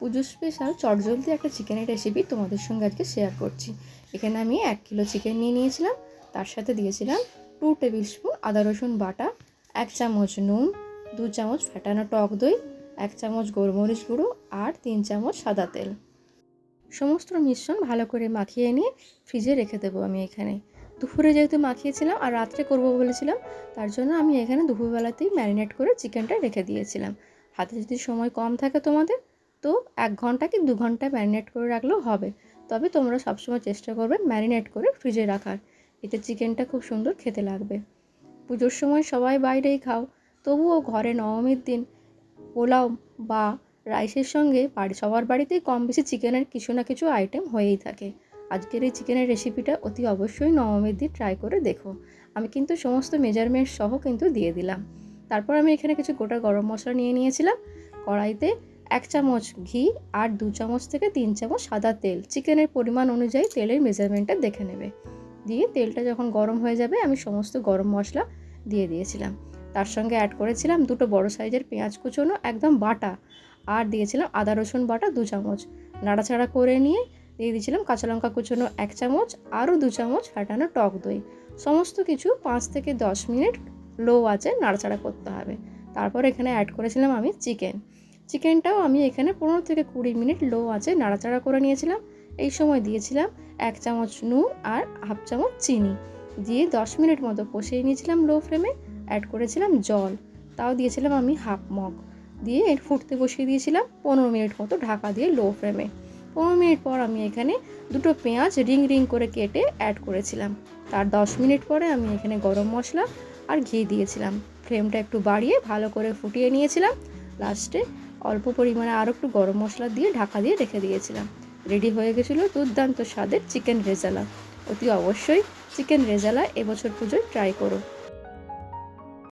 পুজো special চটজলদি একটা চিকেনের রেসিপি তোমাদের সঙ্গে আজকে শেয়ার করছি। এখানে আমি এক কিলো চিকেন নিয়ে নিয়েছিলাম, তার সাথে দিয়েছিলাম টু টেবিল স্পুন আদা রসুন বাটা, এক চামচ নুন, দু চামচ ফেটানো টক দই, এক চামচ গোলমরিচ গুঁড়ো আর তিন চামচ সাদা তেল। সমস্ত মিশ্রণ ভালো করে মাখিয়ে নিয়ে ফ্রিজে রেখে দেবো আমি এখানে। দুপুরে যেহেতু মাখিয়েছিলাম আর রাত্রে করব বলেছিলাম, তার জন্য আমি এখানে দুপুরবেলাতেই ম্যারিনেট করে চিকেনটা রেখে দিয়েছিলাম। হাতে যদি সময় কম থাকে তোমাদের তো এক ঘণ্টা কি দু ঘণ্টা ম্যারিনেট করে রাখলেও হবে। তবে তোমরা সবসময় চেষ্টা করবে ম্যারিনেট করে ফ্রিজে রাখার। এতে চিকেনটা খুব সুন্দর খেতে লাগবে। পুজোর সময় সবাই বাইরেই খাও। তবুও ঘরে নবমীর দিন পোলাও বা রাইসের সঙ্গে বাড়ি সবার বাড়িতেই কম বেশি চিকেনের কিছু না কিছু আইটেম হয়েই থাকে। আজকের এই চিকেনের রেসিপিটা অতি অবশ্যই নবমীর দিন ট্রাই করে দেখো। আমি কিন্তু সমস্ত মেজারমেন্ট সহ কিন্তু দিয়ে দিলাম। তারপর আমি এখানে কিছু গোটা গরম মশলা নিয়ে নিয়েছিলাম। কড়াইতে এক চামচ ঘি আর দু চামচ থেকে তিন চামচ সাদা তেল। চিকেনের পরিমাণ অনুযায়ী তেলের মেজারমেন্টটা দেখে নেবে। দিয়ে তেলটা যখন গরম হয়ে যাবে, আমি সমস্ত গরম মশলা দিয়ে দিয়েছিলাম। তার সঙ্গে অ্যাড করেছিলাম দুটো বড় সাইজের পেঁয়াজ কুচোনো, একদম বাটা, আর দিয়েছিলাম আদা রসুন বাটা দু চামচ। নাড়াচাড়া করে নিয়ে দিয়ে দিয়েছিলাম কাঁচা লঙ্কা কুচোনো এক চামচ, আরও দু চামচ ফাটানো টক দই। সমস্ত কিছু পাঁচ থেকে দশ মিনিট লো আঁচে নাড়াচাড়া করতে হবে। তারপর এখানে অ্যাড করেছিলাম আমি চিকেন। চিকেনটাও আমি এখানে পনেরো থেকে কুড়ি মিনিট লো আঁচে নাড়াচাড়া করে নিয়েছিলাম। এই সময় দিয়েছিলাম এক চামচ নুন আর হাফ চামচ চিনি। দিয়ে দশ মিনিট মতো কষিয়ে নিয়েছিলাম লো ফ্লেমে, অ্যাড করেছিলাম জল। তাও দিয়েছিলাম আমি হাফ মগ। দিয়ে এর ফুটতে বসিয়ে দিয়েছিলাম পনেরো মিনিট মতো ঢাকা দিয়ে লো ফ্লেমে। পনেরো মিনিট পর আমি এখানে দুটো পেঁয়াজ রিং রিং করে কেটে অ্যাড করেছিলাম। তার দশ মিনিট পরে আমি এখানে গরম মশলা আর ঘি দিয়েছিলাম। ফ্লেমটা একটু বাড়িয়ে ভালো করে ফুটিয়ে নিয়েছিলাম। লাস্টে অল্প পরিমাণে আরও একটু গরম মশলা দিয়ে ঢাকা দিয়ে রেখে দিয়েছিলাম। রেডি হয়ে গেছিল দুর্দান্ত স্বাদের চিকেন রেজালা। অতি অবশ্যই চিকেন রেজালা এবছর পুজোয় ট্রাই করো।